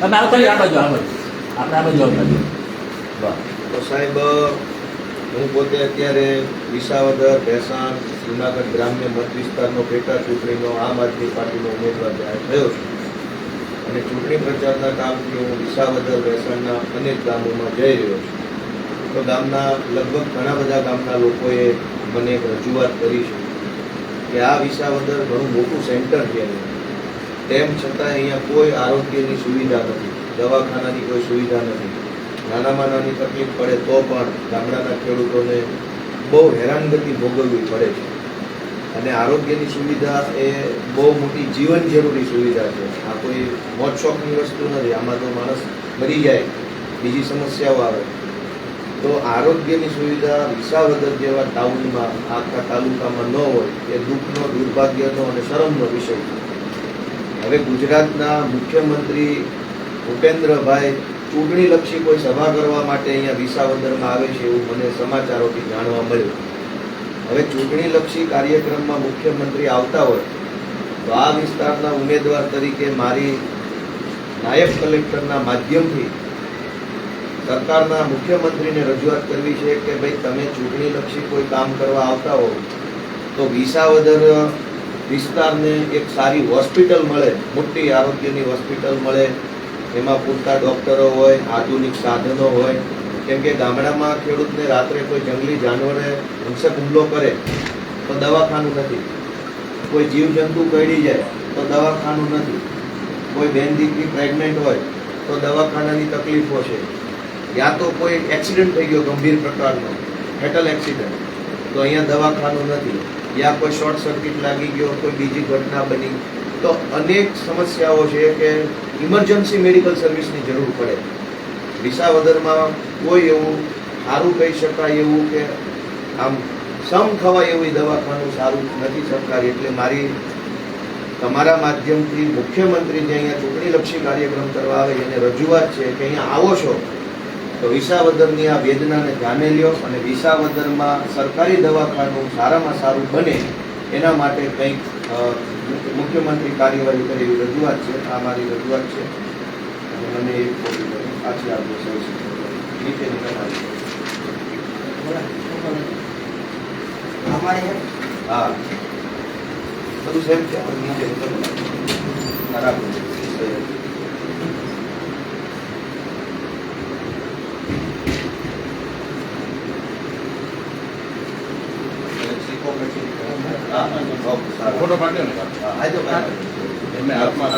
તમે આવતા રહ્યો આ બાજુ આ બાજુ આપણે આ બાજુ આવતા. બસ તો સાહેબ, હું પોતે અત્યારે વિસાવદર, ભેસાણ, જુનાગઢ ગ્રામ્ય મત વિસ્તારનો પેટા ચૂંટણીનો આમ આદમી પાર્ટીનો ઉમેદવાર જાહેર થયો છું અને ચૂંટણી પ્રચારના કામથી હું વિસાવદર, ભેસાણના અનેક ગામોમાં જઈ રહ્યો છું તો ગામના લગભગ ઘણા બધા ગામના લોકોએ મને એક રજૂઆત કરી છે કે આ વિસાવદર ઘણું મોટું સેન્ટર છે. તેમ છતાં અહીંયા કોઈ આરોગ્યની સુવિધા નથી. દવાખાનાની કોઈ સુવિધા નથી. નાનામાં નાની તકલીફ પડે તો પણ ગામડાના ખેડૂતોને બહુ હેરાનગતિ ભોગવવી પડે છે. અને આરોગ્યની સુવિધા એ બહુ મોટી જીવન જરૂરી સુવિધા છે. આ કોઈ મોજ શોખની વસ્તુ નથી. આમાં તો માણસ મરી જાય, બીજી સમસ્યાઓ આવે. તો આરોગ્યની સુવિધા વિસાવદર જેવા ટાઉનમાં, આખા તાલુકામાં ન હોય, એ દુઃખનો, દુર્ભાગ્યનો અને શરમનો વિષય છે. હવે ગુજરાતના મુખ્યમંત્રી ભૂપેન્દ્રભાઈ ચૂંટણીલક્ષી કોઈ સભા કરવા માટે અહીંયા વિસાવદરમાં આવે છે એવું મને સમાચારોથી જાણવા મળ્યું. હવે ચૂંટણીલક્ષી કાર્યક્રમમાં મુખ્યમંત્રી આવતા હોય, તો આ વિસ્તારના ઉમેદવાર તરીકે મારી નાયબ કલેક્ટરના માધ્યમથી સરકારના મુખ્યમંત્રીને રજૂઆત કરવી છે કે ભાઈ તમે ચૂંટણીલક્ષી કોઈ કામ કરવા આવતા હો, તો વિસાવદર વિસ્તારને એક સારી હોસ્પિટલ મળે, મોટી આરોગ્યની હોસ્પિટલ મળે, એમાં પૂરતા ડૉક્ટરો હોય, આધુનિક સાધનો હોય, કેમ કે ગામડામાં ખેડૂતને રાત્રે કોઈ જંગલી જાનવરે હિંસક હુમલો કરે, તો દવાખાનું નથી. કોઈ જીવજંતુ કરડી જાય, તો દવાખાનું નથી. કોઈ બેન દીકરી પ્રેગ્નન્ટ હોય, તો દવાખાનાની તકલીફો છે યા તો કોઈ એક્સિડન્ટ થઈ ગયો ગંભીર પ્રકારનો ફેટલ એક્સિડન્ટ તો અહીંયા દવાખાનું નથી. યા કોઈ શોર્ટ સર્કિટ લાગી ગયો, કોઈ બીજી ઘટના બની. તો અનેક સમસ્યાઓ છે કે ઇમરજન્સી મેડિકલ સર્વિસની જરૂર પડે. વિસાવદરમાં કોઈ એવું સારું કહી શકાય એવું કે આમ સમ ખવાય એવું દવાખાનું સારું નથી સરકારી. એટલે મારી, તમારા માધ્યમથી મુખ્યમંત્રી જે અહીંયા ચૂંટણીલક્ષી કાર્યક્રમ કરવા આવે, એને રજૂઆત છે કે અહીંયા આવો છો. તો વિસાવદરની આ વેદનાને ધ્યાને લ્યો અને વિસાવદરમાં સરકારી દવાખાનું સારામાં સારું બને એના માટે કંઈક મુખ્યમંત્રી કાર્યવાહી કરે એવી રજૂઆત છે. આ મારી રજૂઆત છે. અને મને એ. પાછી આપજો સહી સિક્કા. નીચેની હા. બધું સેમ છે. નીચે નીચેની તમારી ખરાબ સહી. સિક્કો પછી હા ઓકે સારું ફોટો પાડ્યો ને. આજો એમને હાથમાં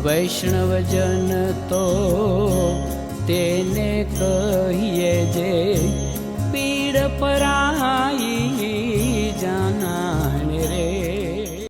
વૈષ્ણવજન તો તેને કહીએ જે